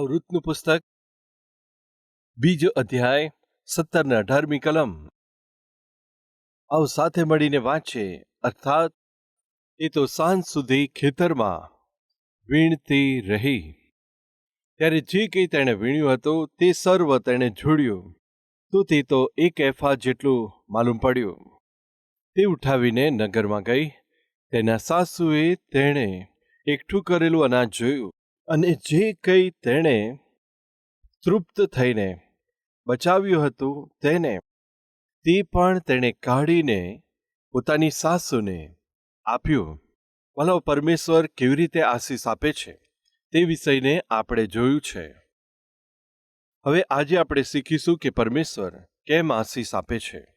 વાલાવ પુસ્તક. બીજો અધ્યાય સત્તર ને અઢારમી કલમ. આવ સાથે મળીને વાંચે, અર્થાત, એ તો સાંજ સુધી ખેતરમાં વીણતી રહી. ત્યારે જે કંઈ તેણે વીણ્યું હતું, તે સર્વ તેણે જોડ્યું. તો તે તો એક એફા જેટલું માલુમ પડ્યું. તે ઉઠાવીને નગરમાં ગઈ. તેના સાસુએ તેણે એકઠું કરેલું અનાજ જોયું. અને જે કંઈ તેણે તૃપ્ત થઈને બચાવ્યું હતું તેને, તે પણ તેણે કાઢીને પોતાની સાસુને આપ્યું. ભલો, પરમેશ્વર કેવી રીતે આશીષ આપે છે તે વિષયને આપણે જોયું છે. હવે આજે આપણે શીખીશું કે પરમેશ્વર કેમ આશીષ આપે છે.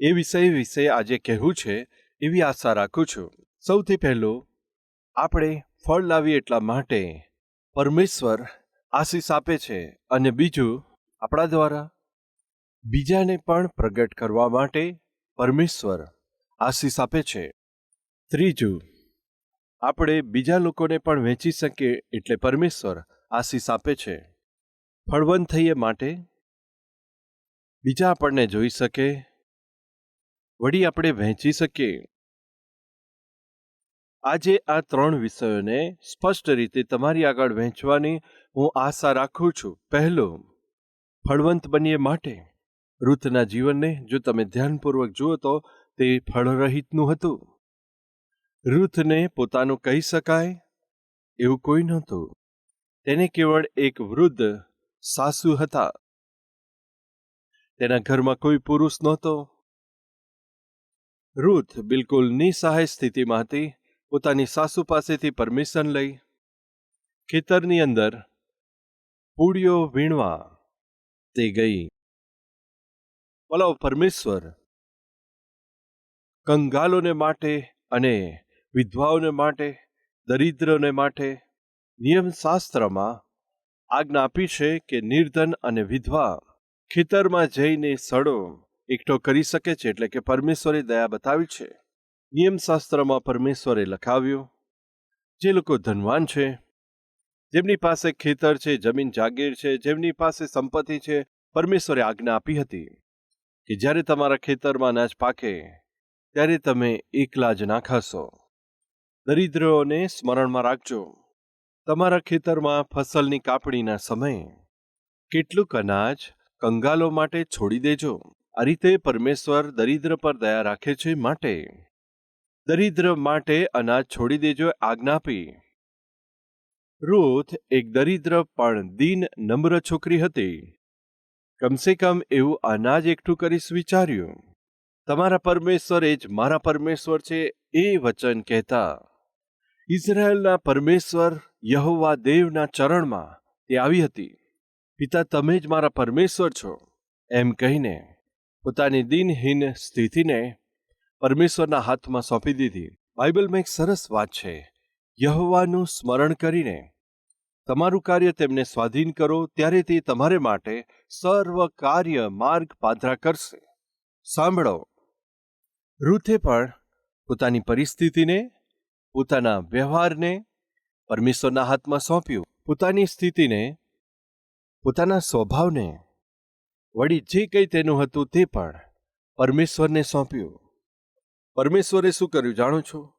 એ વિષય વિશે આજે કહેવું છે એવી આશા રાખું છું. સૌથી પહેલું, આપણે ફળ લાવીએ એટલા માટે પરમેશ્વર આશીષ આપે છે અને બીજું આપણા દ્વારા. બીજાને પણ પ્રગટ કરવા માટે પરમેશ્વર આશીષ આપે છે. ત્રીજું, આપણે બીજા લોકોને પણ વેચી શકીએ એટલે પરમેશ્વર આશીષ આપે છે. ફળવંત થઈએ માટે બીજા આપણને જોઈ શકે. વળી આપણે વહેંચી શકીએ આજે આ ત્રણ વિષયોને સ્પષ્ટ રીતે તમારી આગળ વહેંચવાની હું આશા રાખું છું. પહેલું, ફળવંત બનીએ માટે. ઋતના જીવનને જો તમે ધ્યાનપૂર્વક જુઓ તો તે ફળરહિતનું હતું. રૂથને પોતાનું કહી શકાય એવું કોઈ નહોતું. તેને કેવળ એક વૃદ્ધ સાસુ હતા. તેના ઘરમાં કોઈ પુરુષ નહોતો. રૂથ બિલકુલ નિસહાય સ્થિતિમાં હતી. પોતાની સાસુ પાસેથી પરમિશન લઈ ખેતરની અંદર પૂડીઓ વીણવા તે ગઈ. બોલો પરમેશ્વર. કંગાલોને માટે અને વિધવાઓને માટે, દરિદ્રોને માટે નિયમશાસ્ત્રમાં આજ્ઞા આપી છે કે નિર્ધન અને વિધવા ખેતરમાં જઈને સડો એકઠો કરી શકે છે એટલે કે પરમેશ્વરે દયા બતાવી છે. નિયમશાસ્ત્રમાં પરમેશ્વરે લખાવ્યું, જે લોકો ધનવાન છે, જેમની પાસે ખેતર છે, જમીન જાગીર છે, જેમની પાસે સંપત્તિ છે, પરમેશ્વરે આજ્ઞા આપી હતી કે જ્યારે તમારા ખેતરમાં અનાજ પાકે, ત્યારે તમે એકલા જ ના ખાશો. દરિદ્રોને સ્મરણમાં રાખજો. તમારા ખેતરમાં ફસલની કાપણીના સમયે કેટલુંક અનાજ કંગાલો માટે છોડી દેજો. આ રીતે પરમેશ્વર દરિદ્ર પર દયા રાખે છે માટે દરિદ્ર માટે અનાજ છોડી દેજો, આજ્ઞા આપી. રૂથ એક દરિદ્ર પણ દીન નમ્ર છોકરી હતી. કમસે કમ એવું અનાજ એકઠું કરીશ વિચાર્યું. તમારા પરમેશ્વર એ જ મારા પરમેશ્વર છે એ વચન કહેતા. ઇઝરાયલના પરમેશ્વર યહોવા દેવના ચરણમાં તે આવી હતી. પિતા, તમે જ મારા પરમેશ્વર છો. એમ કહીને પોતાની દિનહીન સ્થિતિને પરમેશ્વરના હાથમાં સોંપી દીધી. બાઇબલમાં એક સરસ વાત છે. યહવાનું સ્મરણ કરીને તમારું કાર્ય તેમને સ્વાધીન કરો, ત્યારે તે તમારે માટે સર્વ કાર્ય માર્ગ પાધરા કરશે. સાંભળો. રૂથે પણ પોતાની પરિસ્થિતિને, પોતાના વ્યવહારને પરમેશ્વરના હાથમાં સોંપ્યું. પોતાની સ્થિતિને, પોતાના સ્વભાવને, વળી જે કંઈ તેનું હતું તે પણ પરમેશ્વરને સોંપ્યું. પરમેશ્વરે શું કર્યું જાણો છો?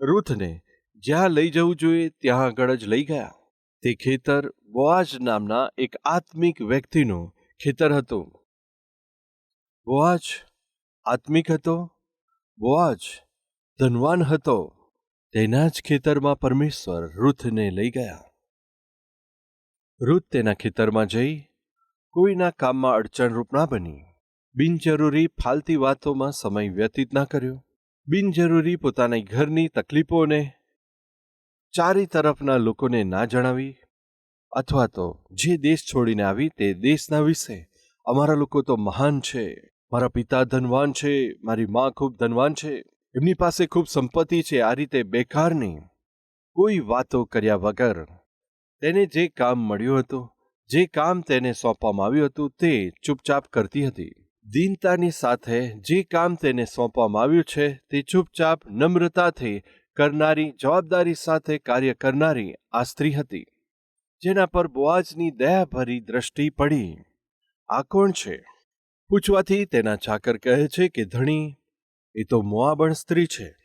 રૂથને જ્યાં લઈ જવું જોઈએ ત્યાં આગળ જ લઈ ગયા. તે ખેતર બોઆજ નામના એક આત્મિક વ્યક્તિનું ખેતર હતું. બોઆજ આત્મિક હતો? બોઆજ ધનવાન હતો. તેના જ ખેતરમાં પરમેશ્વર રૂથને લઈ ગયા. રૂથ તેના ખેતરમાં જઈ કોઈના કામમાં અડચણરૂપ ના બની. બિનજરૂરી ફાલતી વાતોમાં સમય વ્યતીત ના કર્યો. બિનજરૂરી પોતાની ઘરની તકલીફોને ચારે તરફના લોકોને ના જણાવી અથવા તો જે દેશ છોડીને આવી તે દેશના વિશે. અમારા લોકો તો મહાન છે. મારા પિતા ધનવાન છે. મારી મા ખૂબ ધનવાન છે. એમની પાસે ખૂબ સંપત્તિ છે. આ રીતે બેકારની કોઈ વાતો કર્યા વગર તેને જે કામ મળ્યું હતું, જે કામ તેને સોંપવામાં આવ્યું હતું તે ચૂપચાપ કરતી હતી. દીનતાની સાથે જે કામ તેને સોંપવામાં આવ્યું છે તે ચૂપચાપ નમ્રતાથી કરનારી જવાબદારી સાથે કાર્ય કરનારી આ સ્ત્રી હતી, જેના પર બોઆજની દયાભરી દ્રષ્ટિ પડી. આ કોણ છે? પૂછવાથી તેના ચાકર કહે છે કે, ધણી, એ તો મોઆબણ સ્ત્રી છે.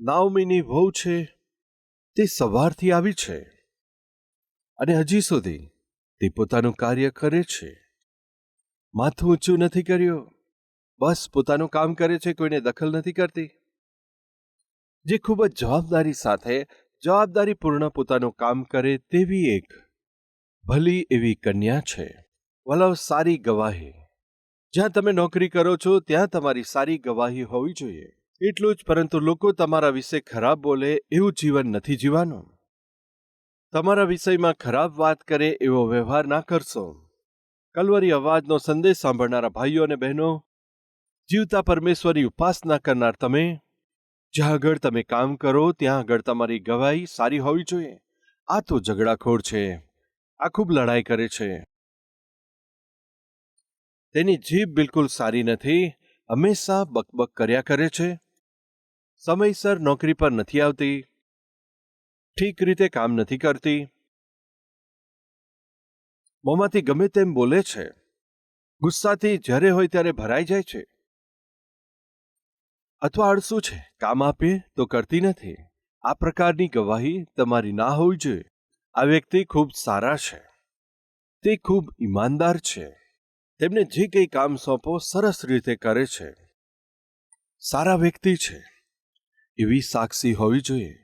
નાવમીની વહુ છે. તે સવારથી આવી છે. અને હજી સુધી તે પોતાનું કાર્ય કરે છે. માથું ઊંચું નથી કર્યું. બસ પોતાનું કામ કરે છે, કોઈને દખલ નથી કરતી. જે ખૂબ જ જવાબદારી સાથે, જવાબદારીપૂર્ણ પોતાનું કામ કરે તેવી એક ભલી એવી કન્યા છે. વલવ સારી ગવાહી. જ્યાં તમે નોકરી કરો છો, ત્યાં તમારી સારી ગવાહી હોવી જોઈએ. એટલું જ પરંતુ લોકો તમારા વિશે ખરાબ બોલે એવું જીવન નથી જીવવાનું. તમારા વિષયમાં ખરાબ વાત કરે એવો વ્યવહાર ના કરશો. કલવરી અવાજનો સંદેશ સાંભળનારા ભાઈઓ અને બહેનો, જીવતા પરમેશ્વરની ઉપાસના કરનાર તમે, જ્યાં આગળ તમે કામ કરો ત્યાં આગળ તમારી ગવાહી સારી હોવી જોઈએ. આ તો ઝઘડાખોર છે. આ ખૂબ લડાઈ કરે છે. તેની જીભ બિલકુલ સારી નથી. હંમેશા બકબક કર્યા કરે છે. સમયસર નોકરી પર નથી આવતી. ઠીક રીતે કામ નથી કરતી. મોંમાંથી ગમે તેમ બોલે છે. ગુસ્સાથી જ્યારે હોય ત્યારે ભરાઈ જાય છે. અથવા આળસુ છે. કામ આપે તો કરતી નથી. આ પ્રકારની ગવાહી તમારી ના હોવી જોઈએ. આ વ્યક્તિ ખૂબ સારા છે. તે ખૂબ ઈમાનદાર છે. તેમને જે કંઈ કામ સોંપો સરસ રીતે કરે છે. સારા વ્યક્તિ છે. એવી સાક્ષી હોવી જોઈએ.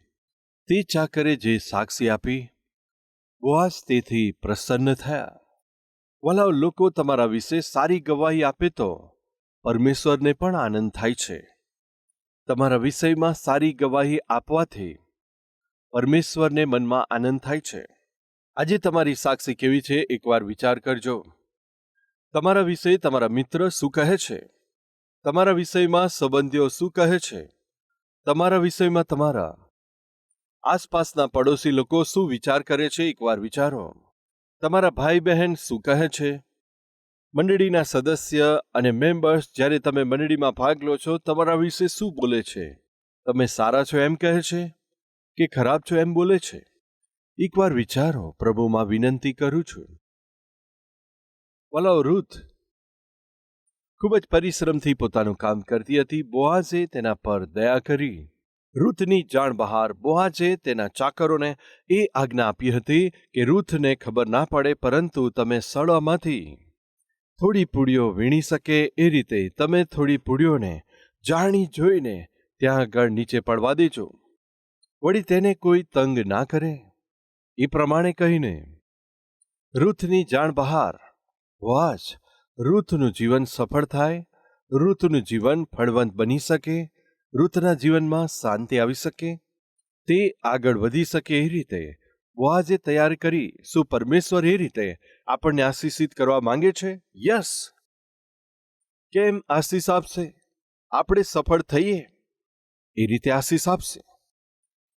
તે ચાકરે જે સાક્ષી આપી બોઆઝ તેથી પ્રસન્ન થયા. વલાવ લોકો તમારા વિશે સારી ગવાહી આપે તો પરમેશ્વરને પણ આનંદ થાય છે. તમારા વિષયમાં સારી ગવાહી આપવાથી પરમેશ્વરને મનમાં આનંદ થાય છે. આજે તમારી સાક્ષી કેવી છે એકવાર વિચાર કરજો. તમારા વિશે તમારા મિત્ર શું કહે છે? તમારા વિષયમાં સંબંધીઓ શું કહે છે? તમારા વિષયમાં તમારા આસપાસના પડોશી લોકો શું વિચાર કરે છે, એકવાર વિચારો. તમારા ભાઈ બહેન શું કહે છે? મંડળીના સદસ્ય અને મેમ્બર્સ જ્યારે તમે મંડળીમાં ભાગ લો છો, તમારા વિશે શું બોલે છે? તમે સારા છો એમ કહે છે કે ખરાબ છો એમ બોલે છે? એકવાર વિચારો, પ્રભુમાં વિનંતી કરું છું. વલાવ રૂથ. ખૂબ જ પરિશ્રમથી પોતાનું કામ કરતી હતી, બોઆઝે તેના પર દયા કરી. રૂથની જાણ બહાર બોહાજે તેના ચાકરોને એ આજ્ઞા આપી હતી કે રૂથને ખબર ના પડે, પરંતુ તમે સળવામાંથી થોડી પૂડીઓ વીણી શકે એ રીતે તમે થોડી પૂડીઓને જાણી જોઈને ત્યાં આગળ નીચે પડવા દેજો. વળી તેને કોઈ તંગ ના કરે? એ પ્રમાણે કહીને રૂથની જાણ બહાર વાજ રૂથનું જીવન સફળ થાય, રૂથનું જીવન ફળવંત બની શકે રૂથના જીવનમાં શાંતિ આવી શકે, તે આગળ વધી શકે એ રીતે. બોઆઝે તૈયાર કરી, શું પરમેશ્વર એ રીતે આપણને આશીષિત કરવા માંગે છે? યસ. કેમ આશીષ આપશે? આપણે સફળ થઈએ. એ રીતે આશીષ આપશે.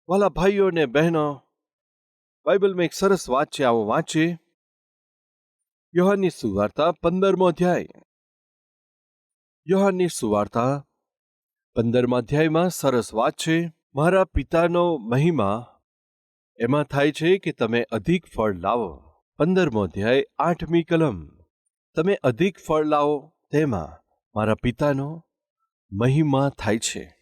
વાલા ભાઈઓ અને બહેનો, બાઇબલમાં એક સરસ વાત છે, આવો વાંચીએ. યોહાનની સુવાર્તા પંદરમો અધ્યાય. યોહાનની સુવાર્તા પંદરમા અધ્યાયમાં સરસ વાત છે, મારા પિતાનો મહિમા એમાં થાય છે કે તમે અધિક ફળ લાવો. પંદરમો અધ્યાય, આઠમી કલમ, તમે અધિક ફળ લાવો તેમાં મારા પિતાનો મહિમા થાય છે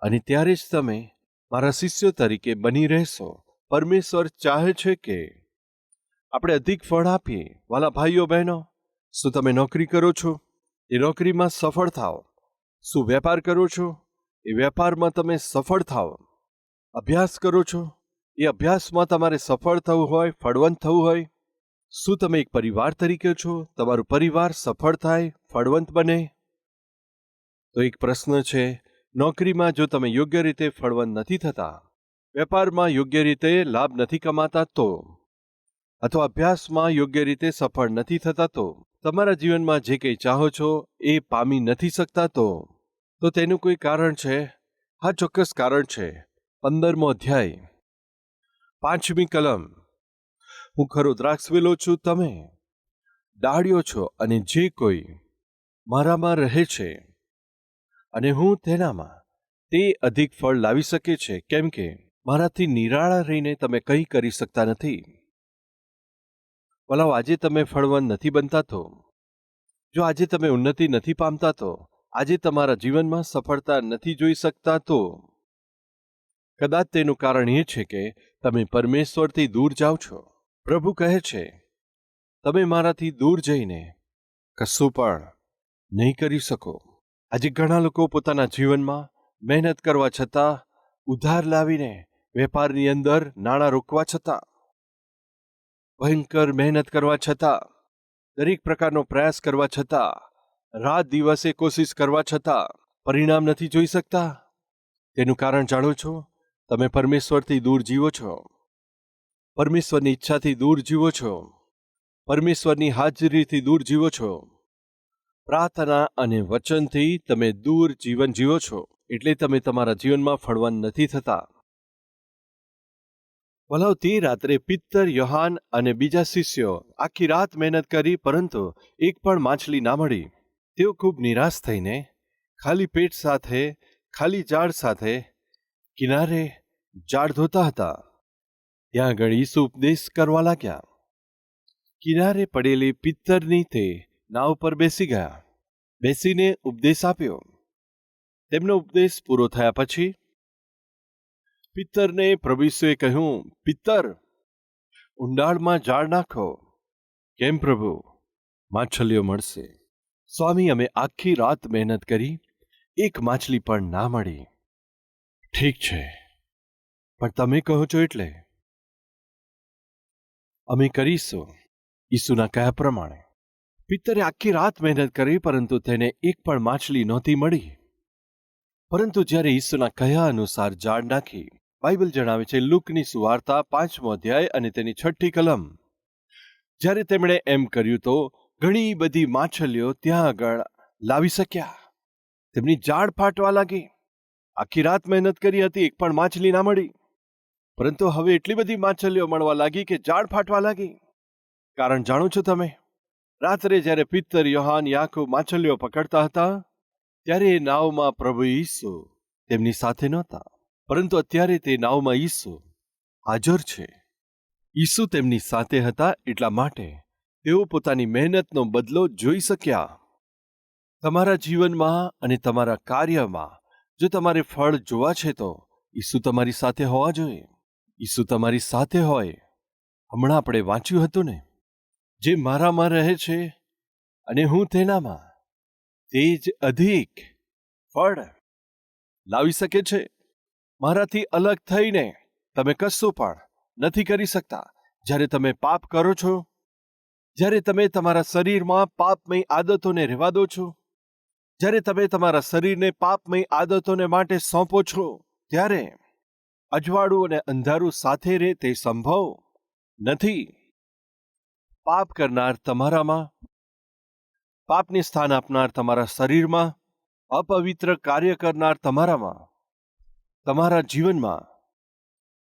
અને ત્યારે જ તમે મારા શિષ્યો તરીકે બની રહેશો. પરમેશ્વર ચાહે છે કે આપણે અધિક ફળ આપીએ. વાલા ભાઈઓ બહેનો, શું તમે નોકરી કરો છો? એ નોકરીમાં સફળ થાઓ. શું વેપાર કરો છો? એ વેપારમાં તમે સફળ થાઓ અભ્યાસ કરો છો? એ અભ્યાસમાં તમારે સફળ થવું હોય, ફળવંત થવું હોય. શું તમે એક પરિવાર તરીકે છો? તમારું પરિવાર સફળ થાય, ફળવંત બને? તો એક પ્રશ્ન છે, નોકરીમાં જો તમે યોગ્ય રીતે ફળવંત નથી થતા, વેપારમાં યોગ્ય રીતે લાભ નથી કમાતા તો? અથવા અભ્યાસમાં યોગ્ય રીતે સફળ નથી થતા તો? તમારા જીવનમાં જે કંઈ ચાહો છો, એ પામી નથી શકતા તો? તો તેનું કોઈ કારણ છે? હા, ચોક્કસ કારણ છે. પંદરમો અધ્યાય. પાંચમી કલમ. હું ખરો દ્રાક્ષવેલો છું, તમે? ડાળ્યો છો અને જે કોઈ મારામાં રહે છે અને હું તેનામાં તે અધિક ફળ લાવી શકે છે, કેમ કે મારાથી નિરાળા રહીને તમે કંઈ કરી શકતા નથી. વલાવ આજે તમે ફળવાન નથી બનતા તો? જો આજે તમે ઉન્નતિ નથી પામતા તો? આજે તમારા જીવનમાં સફળતા નથી જોઈ શકતા તો કદાચ તેનું કારણ એ છે કે તમે પરમેશ્વરથી દૂર જાઓ છો. પ્રભુ કહે છે, તમે મારાથી દૂર જઈને કશું પણ નહીં કરી શકો. આજે ઘણા લોકો પોતાના જીવનમાં મહેનત કરવા છતાં ઉધાર લાવીને વેપારની અંદર નાણાં રોકવા છતાં, ભયંકર મહેનત કરવા છતાં, દરેક પ્રકારનો પ્રયાસ કરવા છતાં રાત દિવસે કોશિશ કરવા છતાં પરિણામ નથી જોઈ શકતા. તેનું કારણ જાણો છો? તમે પરમેશ્વરથી દૂર જીવો છો. પરમેશ્વરની ઈચ્છાથી દૂર જીવો છો. પરમેશ્વરની હાજરીથી દૂર જીવો છો. પ્રાર્થના અને વચનથી તમે દૂર જીવન જીવો છો. એટલે તમે તમારા જીવનમાં ફળવાન નથી થતા. વલાવ તે રાત્રે પિત્તર, યોહાન અને બીજા શિષ્યો આખી રાત મહેનત કરી, પરંતુ એક પણ માછલી ના મળી. તેઓ ખૂબ નિરાશ થઈને ખાલી પેટ સાથે, ખાલી જાળ સાથે કિનારે જાળ ધોતા હતા. ત્યાં આગળ ઈસુ ઉપદેશ કરવા લાગ્યા. કિનારે પડેલી પિત્તરની તે નાવ પર બેસી ગયા. બેસીને ઉપદેશ આપ્યો. તેમનો ઉપદેશ પૂરો થયા પછી પિત્તરને પ્રભુએ કહ્યું, પિત્તર, ઊંડાણમાં જાળ નાખો. કેમ પ્રભુ? માછલીઓ મળશે. સ્વામી અમે આખી રાત મહેનત કરી, એક માછલી પણ ના મળી. ઠીક છે, પણ તમે કહો છો એટલે? અમે કરીશું, ઈસુના કયા પ્રમાણે. પિત્તરે આખી રાત મહેનત કરી, પરંતુ તેને એક પણ માછલી નહોતી મળી. પરંતુ જ્યારે ઈસુના કયા અનુસાર જાળ નાખી, બાઇબલ જણાવે છે, લુકની સુવાર્તા પાંચમો અધ્યાય અને તેની છઠ્ઠી કલમ. જ્યારે તેમણે એમ કર્યું તો ઘણી બધી માછલીઓ ત્યાં આગળ લાવી શક્યા. તેમની જાળ ફાટવા લાગી. આખી રાત મહેનત કરી હતી, એક પણ માછલી ના મળી. પરંતુ હવે એટલી બધી માછલીઓ મળવા લાગી કે જાળ ફાટવા લાગી. કારણ જાણો છો તમે, રાત્રે જ્યારે પિત્તર યોહાન યાકુ માછલીઓ પકડતા હતા, ત્યારે એ નાવમાં પ્રભુ ઈસુ તેમની સાથે નહોતા. પરંતુ અત્યારે તે નાવમાં ઈસુ હાજર છે. ઈસુ તેમની સાથે હતા એટલા માટે તેઓ પોતાની મહેનતનો બદલો જોઈ શક્યા. તમારા જીવનમાં અને તમારા કાર્યમાં જો તમારે ફળ જોવા છે તો ઈસુ તમારી સાથે હોવા જોઈએ. ઈસુ તમારી સાથે હોય. હમણાં આપણે વાંચ્યું હતું ને, જે મારામાં રહે છે અને હું તેનામાં, તે જ અધિક ફળ લાવી શકે છે. મારાથી અલગ થઈને તમે કશું પણ નથી કરી શકતા. જ્યારે તમે પાપ કરો છો જ્યારે તમે તમારા શરીરમાં પાપમય આદતોને રહેવા દો છો, જ્યારે તમે તમારા શરીરને પાપમય આદતોને માટે સોંપો છો, ત્યારે અજવાળું અને અંધારું સાથે રહે તે સંભવ નથી. પાપ કરનાર તમારામાં, પાપને સ્થાન આપનાર તમારા શરીરમાં, અપવિત્ર કાર્ય કરનાર તમારામાં, તમારા જીવનમાં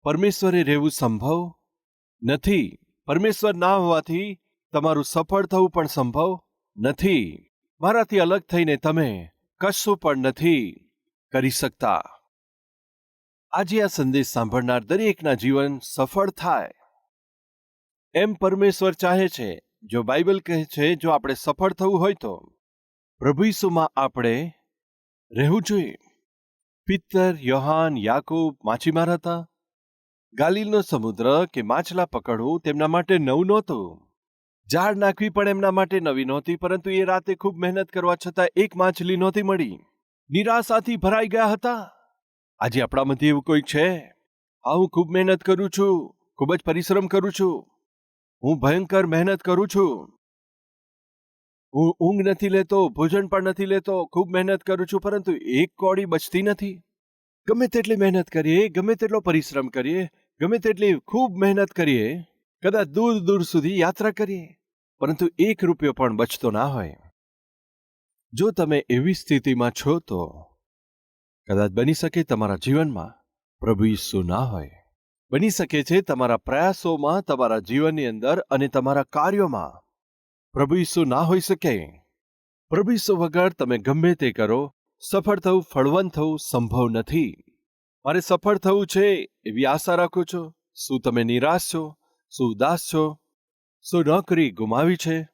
પરમેશ્વરે રહેવું સંભવ નથી. પરમેશ્વર ના હોવાથી તમારું સફળ થવું પણ સંભવ નથી. મારાથી અલગ થઈને તમે કશું પણ નથી કરી શકતા. આજે આ સંદેશ સાંભળનાર દરેકના જીવન સફળ થાય. એમ પરમેશ્વર ચાહે છે, જો બાઇબલ કહે છે, જો આપણે સફળ થવું હોય તો. પ્રભુ ઈસુમાં આપણે રહેવું જોઈએ. પિત્તર યોહાન, યાકૂબ, માછીમાર હતા. ગાલિલનો સમુદ્ર કે માછલા પકડવું તેમના માટે નવું નહોતું. ઝાડ નાખવી પણ એમના માટે નવી નહોતી, પરંતુ એ રાતે ખૂબ મહેનત કરવા છતાં એક માછલી નહોતી મળી. નિરાશાથી ભરાઈ ગયા હતા. આજે આપણામાંથી એવું કોઈ છે? હા, હું ખૂબ મહેનત કરું છું. ખૂબ જ પરિશ્રમ કરું છું. હું ભયંકર મહેનત કરું છું. હું ઊંઘ નથી લેતો, ભોજન પણ નથી લેતો, ખૂબ મહેનત કરું છું, પરંતુ એક કોડી બચતી નથી. ગમે તેટલી મહેનત કરીએ, ગમે તેટલો પરિશ્રમ કરીએ, ગમે તેટલી ખૂબ મહેનત કરીએ કદાચ દૂર દૂર સુધી યાત્રા કરીએ, પરંતુ એક રૂપિયો પણ બચતો ના હોય. જો તમે એવી સ્થિતિમાં છો તો કદાચ બની શકે તમારા જીવનમાં પ્રભુ ઈસુ ના હોય. બની શકે છે તમારા પ્રયાસોમાં, તમારા જીવનની અંદર અને તમારા કાર્યોમાં પ્રભુ ઈસુ ના હોઈ શકે. પ્રભુ ઈસુ વગર તમે ગમે તે કરો, સફળ થવું, ફળવંત થવું સંભવ નથી. મારે સફળ થવું છે એવી આશા રાખો છો. શું તમે નિરાશ છો? શું ઉદાસ છો? શું નોકરી ગુમાવી છે?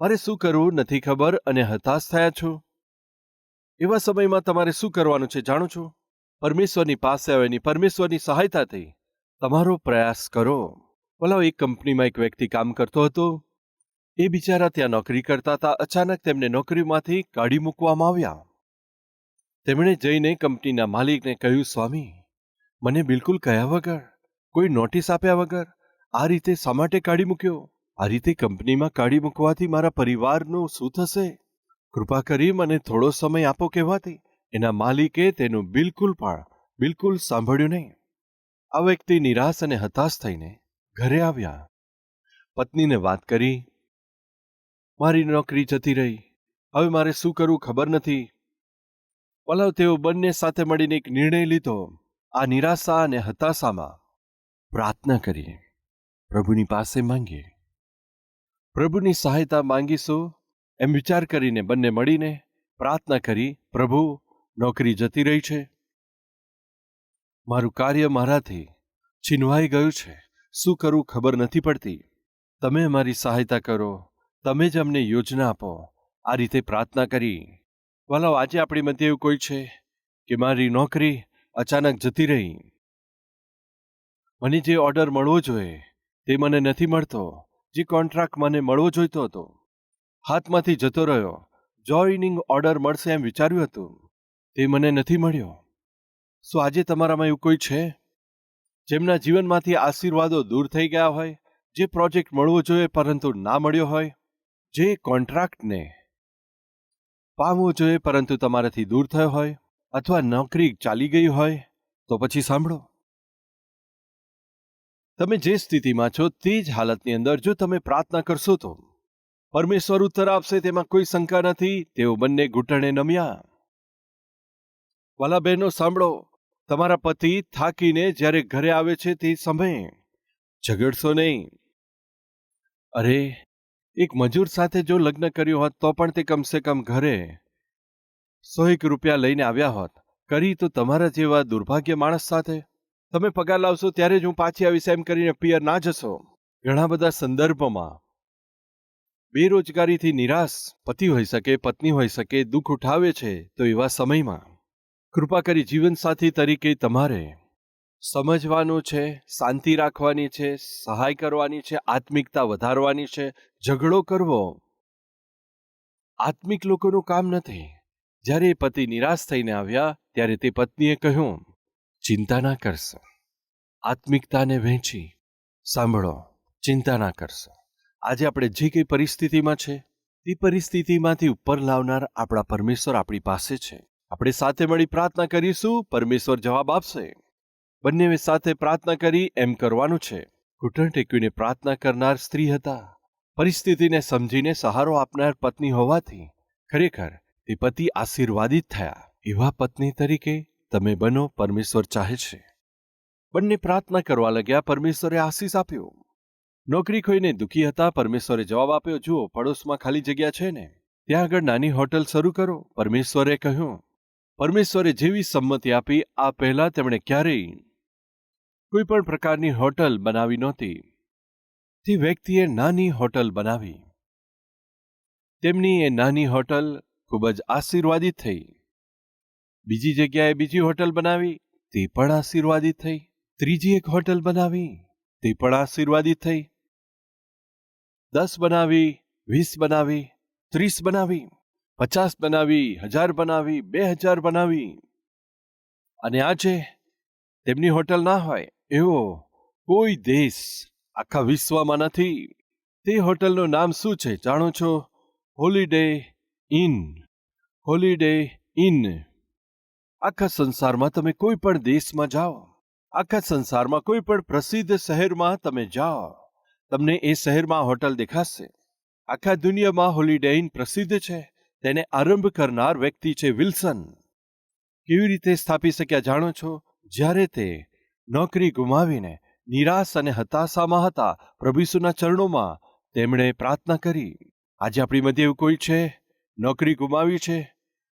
મારે શું કરવું નથી ખબર અને હતાશ થયા છો. એવા સમયમાં તમારે શું કરવાનું છે જાણો છો? પરમેશ્વરની પાસે આવીને પરમેશ્વરની સહાયતાથી તમારો પ્રયાસ કરો. બોલાવ એક કંપનીમાં એક વ્યક્તિ કામ કરતો હતો. એ બિચારા ત્યાં નોકરી કરતા હતા. અચાનક તેમને નોકરીમાંથી કાઢી મૂકવામાં આવ્યા. તેમણે જઈને કંપનીના માલિકને કહ્યું, સ્વામી, મને બિલકુલ કહ્યા વગર, કોઈ નોટિસ આપ્યા વગર આ રીતે શા માટે કાઢી મૂક્યો? આ રીતે કંપનીમાં કાઢી મૂકવાથી મારા પરિવારનું શું થશે? કૃપા કરી મને થોડો સમય આપો કહેવાથી. એના માલિકે તેનું બિલકુલ પણ બિલકુલ સાંભળ્યું નહીં. આ વ્યક્તિ નિરાશ અને હતાશ થઈને ઘરે આવ્યા. પત્નીને વાત કરી. મારી નોકરી જતી રહી. હવે મારે શું કરવું ખબર નથી. પલાવ તેઓ બંને સાથે મળીને એક નિર્ણય લીધો. આ નિરાશા અને હતાશામાં પ્રાર્થના કરીએ. પ્રભુની પાસે માંગીએ. પ્રભુની સહાયતા માંગીશું એમ વિચાર કરીને બંને મળીને પ્રાર્થના કરી, પ્રભુ, નોકરી જતી રહી છે. મારું કાર્ય મારાથી છીનવાઈ ગયું છે. શું કરવું ખબર નથી પડતી. તમે અમારી સહાયતા કરો. તમે જ અમને યોજના આપો. આ રીતે પ્રાર્થના કરી. વાલાઓ આજે આપણી મધ્ય એવું કોઈ છે કે મારી નોકરી અચાનક જતી રહી? મને જે ઓર્ડર મળવો જોઈએ તે મને નથી મળતો, જે કોન્ટ્રાક્ટ મને મળવો જોઈતો હતો. હાથમાંથી જતો રહ્યો. જોઈનિંગ ઓર્ડર મળશે એમ વિચાર્યું હતું. તે મને નથી મળ્યો. શું આજે તમારામાં એવું કોઈ છે? જેમના જીવનમાંથી આશીર્વાદો દૂર થઈ ગયા હોય, જે પ્રોજેક્ટ મળવો જોઈએ પરંતુ ના મળ્યો હોય? જે કોન્ટ્રાક્ટને પામવો જોઈએ પરંતુ તમારાથી દૂર થયો હોય, અથવા નોકરી ચાલી ગઈ હોય, તો પછી સાંભળો. તમે જે સ્થિતિમાં છો તે જ હાલતની અંદર જો તમે પ્રાર્થના કરશો તો. પરમેશ્વર ઉત્તર આપશે, તેમાં કોઈ શંકા નથી, તેઓ બંને ઘૂંટણે નમ્યા. વાલા બહેનો, સાંભળો. તમારા પતિ થાકીને જ્યારે ઘરે આવે છે તે સમયે ઝઘડશો નહીં. અરે, એક મજૂર સાથે જો લગ્ન કર્યું હોત તો પણ તે કમસે કમ ઘરે સો એક રૂપિયા લઈને આવ્યા હોત. કરી તો તમારા જેવા દુર્ભાગ્ય માણસ સાથે તમે પગાર લાવશો ત્યારે જ હું પાછી આવીશ એમ કરીને પિયર ના જશો. ઘણા બધા સંદર્ભમાં બેરોજગારીથી નિરાશ પતિ હોઈ શકે, પત્ની હોઈ શકે, દુઃખ ઉઠાવે છે તો એવા સમયમાં કૃપા કરી જીવનસાથી તરીકે તમારે સમજવાનું છે, શાંતિ રાખવાની છે, સહાય કરવાની છે, આત્મિકતા વધારવાની છે. ઝઘડો કરવો આત્મિક લોકોનું કામ નથી. જ્યારે એ પતિ નિરાશ થઈને આવ્યા, ત્યારે તે પત્નીએ કહ્યું ચિંતા ના કરશો. આત્મિકતાને વહેંચી સાંભળો, ચિંતા ના કરશો. આજે આપણે જે કંઈ પરિસ્થિતિમાં છે તે પરિસ્થિતિમાંથી ઉપર લાવનાર આપણા પરમેશ્વર આપણી પાસે છે. આપણે સાથે મળી પ્રાર્થના કરીશું, પરમેશ્વર જવાબ આપશે. બંને સાથે પ્રાર્થના કરી એમ કરવાનું છે. ઘૂંટણ ટેકવીને પ્રાર્થના કરનાર સ્ત્રી હતા. પરિસ્થિતિને સમજીને સહારો આપનાર પત્ની હોવાથી ખરેખર તે પતિ આશીર્વાદિત થયા. એવા પત્ની તરીકે તમે બનો, પરમેશ્વર ચાહે છે. બંને પ્રાર્થના કરવા લાગ્યા, પરમેશ્વરે આશીષ આપ્યો. નોકરી ખોઈને દુઃખી હતા, પરમેશ્વરે જવાબ આપ્યો, જુઓ, પડોશમાં ખાલી જગ્યા છે ને? ત્યાં આગળ નાની હોટલ શરૂ કરો. પરમેશ્વરે કહ્યું, પરમેશ્વરે જેવી સંમતિ આપી, આ પહેલા તેમણે ક્યારેય કોઈ પણ પ્રકારની હોટલ બનાવી નહોતી. તે વ્યક્તિએ નાની હોટલ બનાવી. તેમની એ નાની હોટલ ખૂબ જ આશીર્વાદિત થઈ. બીજી જગ્યાએ બીજી હોટલ બનાવી, તે પણ આશીર્વાદિત થઈ. ત્રીજી એક હોટલ બનાવી, તે પણ આશીર્વાદિત થઈ. દસ બનાવી, વીસ બનાવી, ત્રીસ બનાવી, પચાસ બનાવી, હજાર બનાવી, બે હજાર બનાવી. અને આજે તેમની હોટલ ના હોય, એવો કોઈ દેશ આખા વિશ્વમાં નથી. તે હોટલનું નામ શું છે જાણો છો? Holiday inn. Holiday inn. આખા સંસારમાં તમે કોઈ પણ દેશમાં જાઓ, આખા સંસારમાં કોઈ પણ પ્રસિદ્ધ શહેરમાં તમે જાઓ, તમને એ શહેરમાં હોટલ દેખાશે. આખા દુનિયામાં હોલિડે ઇન પ્રસિદ્ધ છે, તેને આરંભ કરનાર વ્યક્તિ છે વિલ્સન. કેવી રીતે સ્થાપી શક્યા જાણો છો? જ્યારે તે નોકરી ગુમાવીને નિરાશ અને હતાશામાં હતા પ્રભુસુના ચરણોમાં, તેમણે પ્રાર્થના કરી, આજે આપણી મધ્ય એવું કોઈ છે? નોકરી ગુમાવી છે?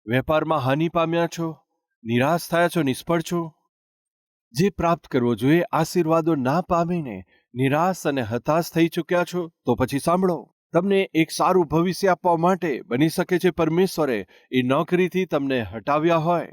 વેપારમાં હાનિ પામ્યા છો? નિરાશ થયા છો, નિષ્ફળ છો? જે પ્રાપ્ત કરવો જોઈએ, આશીર્વાદો ના પામીને નિરાશ અને હતાશ થઈ ચૂક્યા છો, તો પછી સાંભળો. તમને એક સારું ભવિષ્ય આપવા માટે બની શકે છે પરમેશ્વરે, એ નોકરીથી તમને હટાવ્યા હોય.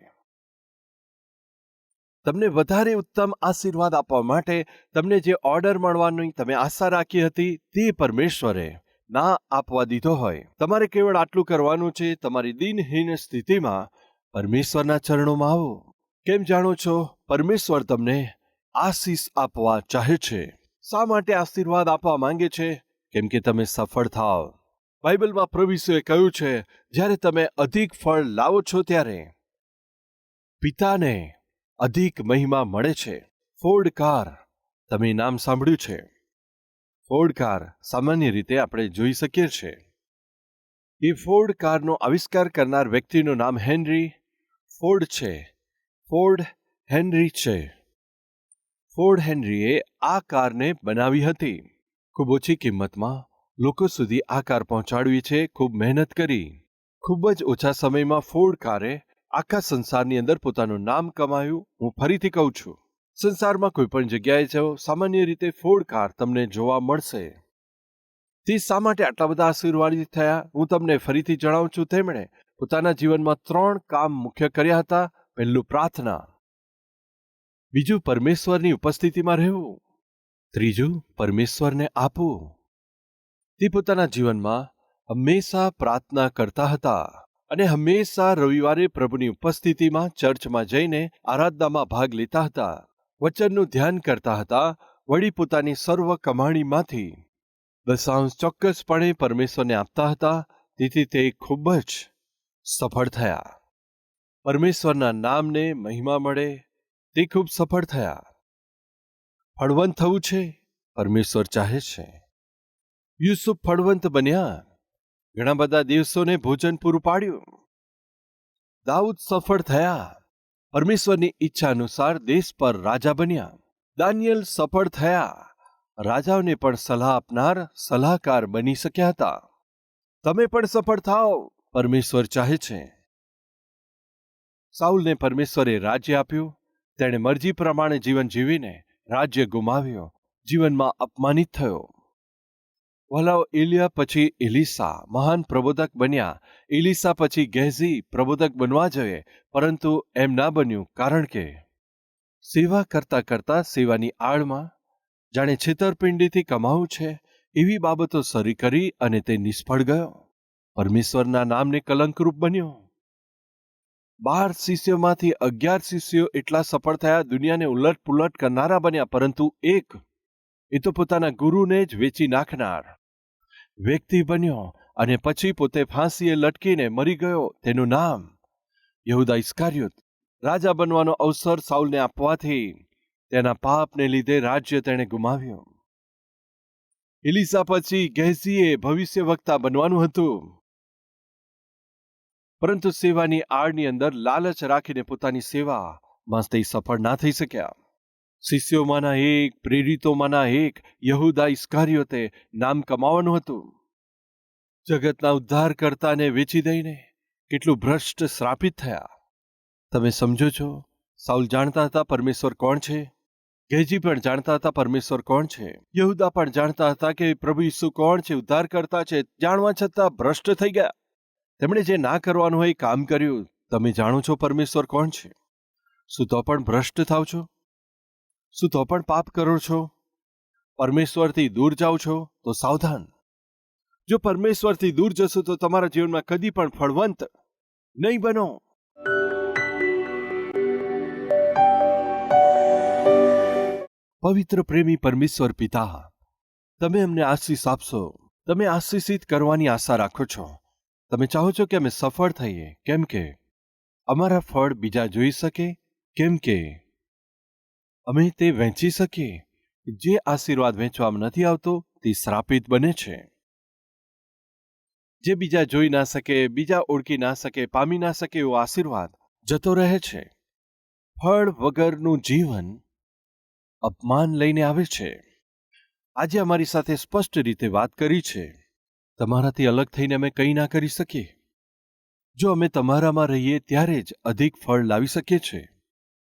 તમને વધારે ઉત્તમ આશીર્વાદ આપવા માટે તમને જે ઓર્ડર મળવાની તમે આશા રાખી હતી, તે પરમેશ્વરે ના આપવા દીધો હોય. તમારે કેવળ આટલું કરવાનું છે, તમારી દિનહીન સ્થિતિમાં પરમેશ્વરના ચરણોમાં આવો. કેમ જાણો છો? પરમેશ્વર તમને આશીષ આપવા ચાહે છે. શા માટે આશીર્વાદ આપવા માંગે છે? કેમ કે તમે સફળ થાઓ બાઇબલમાં પ્રભુએ કહ્યું છે, જ્યારે તમે અધિક ફળ લાવો છો ત્યારે પિતાને અધિક મહિમા મળે છે. ફોર્ડ કાર તમે નામ સાંભળ્યું છે. ફોર્ડ કાર સામાન્ય રીતે આપણે જોઈ શકીએ છીએ. એ ફોર્ડ કારનો આવિષ્કાર કરનાર વ્યક્તિનું નામ હેનરી ફોર્ડ છે. ફોર્ડ હેનરી છે. ફોર્ડ હેનરીએ આ કારને બનાવી હતી. ખૂબ ઓછી કિંમતમાં લોકો સુધી આ કાર પહોંચાડવી છે, ખૂબ મહેનત કરી. ખૂબ જ ઓછા સમયમાં ફોર્ડ કારે આખા સંસારની અંદર પોતાનું નામ કમાયું. હું ફરીથી કહું છું, સંસારમાં કોઈ પણ જગ્યાએ જાઓ, સામાન્ય રીતે ફોર્ડ કાર તમને જોવા મળશે. તે શા માટે આટલા બધા આશીર્વાદિત થયા? હું તમને ફરીથી જણાવું છું, તેમણે પોતાના જીવનમાં ત્રણ કામ મુખ્ય કર્યા હતા. પહેલું પ્રાર્થના, બીજું પરમેશ્વરની ઉપસ્થિતિમાં રહેવું, ત્રીજું પરમેશ્વરને આપવું. તે પોતાના જીવનમાં હંમેશા પ્રાર્થના કરતા હતા અને હંમેશા રવિવારે પ્રભુની ઉપસ્થિતિમાં ચર્ચમાં જઈને આરાધનામાં ભાગ લેતા હતા. વચનનું ધ્યાન કરતા હતા. વળી પોતાની સર્વ કમાણીમાંથી દશાંશ ચોક્કસપણે પરમેશ્વરને આપતા હતા. તેથી તે ખૂબ જ સફળ થયા. પરમેશ્વરના નામને મહિમા મળે તે ખૂબ સફળ થયા. ફળવંત થવું છે, પરમેશ્વર ચાહે છે. યુસુફ ફળવંત બન્યા. ઘણા બધા દિવસોને ભોજન પૂરું પાડ્યું. દાઉદ સફળ થયા. પરમેશ્વરની ઈચ્છા અનુસાર દેશ પર રાજા બન્યા. દાનિયલ સફળ થયા. રાજાઓને પણ સલાહ આપનાર સલાહકાર બની શક્યા હતા. તમે પણ સફળ થાઓ. પરમેશ્વર ચાહે છે. સાઉલને પરમેશ્વરે રાજ્ય આપ્યું. તેણે મરજી પ્રમાણે જીવન જીવીને રાજ્ય ગુમાવ્યો. જીવનમાં અપમાનિત થયો. વલાવ એલિયા પછી એલિસા મહાન પ્રબોધક બન્યા. એલિસા પછી ગેઝી પ્રબોધક બનવા જોઈએ પરંતુ એમ ના બન્યું કારણ કે સેવા કરતા કરતા સેવાની આડમાં જાણે છેતરપિંડીથી કમાવું છે, એવી બાબતો સરી કરી અને તે નિષ્ફળ ગયો. પરમેશ્વરના નામને કલંકરૂપ બન્યો. બાર શિષ્યોમાંથી અગિયાર શિષ્યો એટલા સફળ થયા દુનિયાને ઉલટ પુલટ કરનારા બન્યા, પરંતુ એક એ તો પોતાના ગુરુને જ વેચી નાખનાર વ્યક્તિ બન્યો અને પછી પોતે ફાંસીએ લટકીને મરી ગયો. તેનું નામ યહુદા ઇસ્કાર્યુત. રાજા બનવાનો અવસર સાઉલને આપવાથી તેના પાપને લીધે રાજ્ય તેણે ગુમાવ્યું. ઇલિસા પછી ગેઝીએ ભવિષ્ય વક્તા બનવાનું હતું. પરંતુ સેવાની આડની અંદર લાલચ રાખીને પોતાની સેવામાં તે સફળ ના થઈ શક્યા. શિષ્યોમાંના એક, પ્રેરિતોમાંના એક, યહુદા ઇસ્કારીઓતે નામ કમાવાનું હતું. જગતના ઉદ્ધાર કરતાને વેચી દઈને કેટલું ભ્રષ્ટ શ્રાપિત થયા. તમે સમજો છો, સાઉલ જાણતા હતા પરમેશ્વર કોણ છે? ગેજી પણ જાણતા હતા પરમેશ્વર કોણ છે? યહુદા પણ જાણતા હતા કે પ્રભુ ઈસુ કોણ છે ઉદ્ધાર કરતા છે, જાણવા છતાં ભ્રષ્ટ થઈ ગયા. તેમણે જે ના કરવાનું હોય કામ કર્યું. તમે જાણો છો પરમેશ્વર કોણ છે? શું તો પણ ભ્રષ્ટ થાવ છો? શું તો પણ પાપ કરો છો? પરમેશ્વરથી દૂર જાઓ છો તો સાવધાન. જો પરમેશ્વરથી દૂર જશો તો તમારા જીવનમાં કદી પણ ફળવંત નહીં બનો. પવિત્ર પ્રેમી પરમેશ્વર પિતા, તમે અમને આશીષ આપશો. તમે આશીષિત કરવાની આશા રાખો છો. તમે ચાહો છો કે અમે સફળ થઈએ? કેમ કે? અમારા ફળ બીજા જોઈ શકે? કેમ કે? અમે તે વહેંચી શકીએ. જે આશીર્વાદ વહેંચવામાં નથી આવતો, તે શ્રાપિત બને છે. જે બીજા જોઈ ના શકે, બીજા ઓળખી ના શકે, પામી ના શકે એવો આશીર્વાદ જતો રહે છે. ફળ વગરનું જીવન અપમાન લઈને આવે છે. આજે અમારી સાથે સ્પષ્ટ રીતે વાત કરી છે. તમારાથી અલગ થઈને અમે કંઈ ના કરી શકીએ. જો અમે તમારામાં રહીએ ત્યારે જ અધિક ફળ લાવી શકીએ છીએ.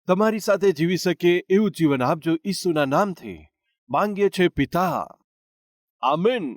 તમારી સાથે જીવી શકે એવું જીવન આપજો ઈસુના નામથી. માંગીએ છે પિતા. આમેન.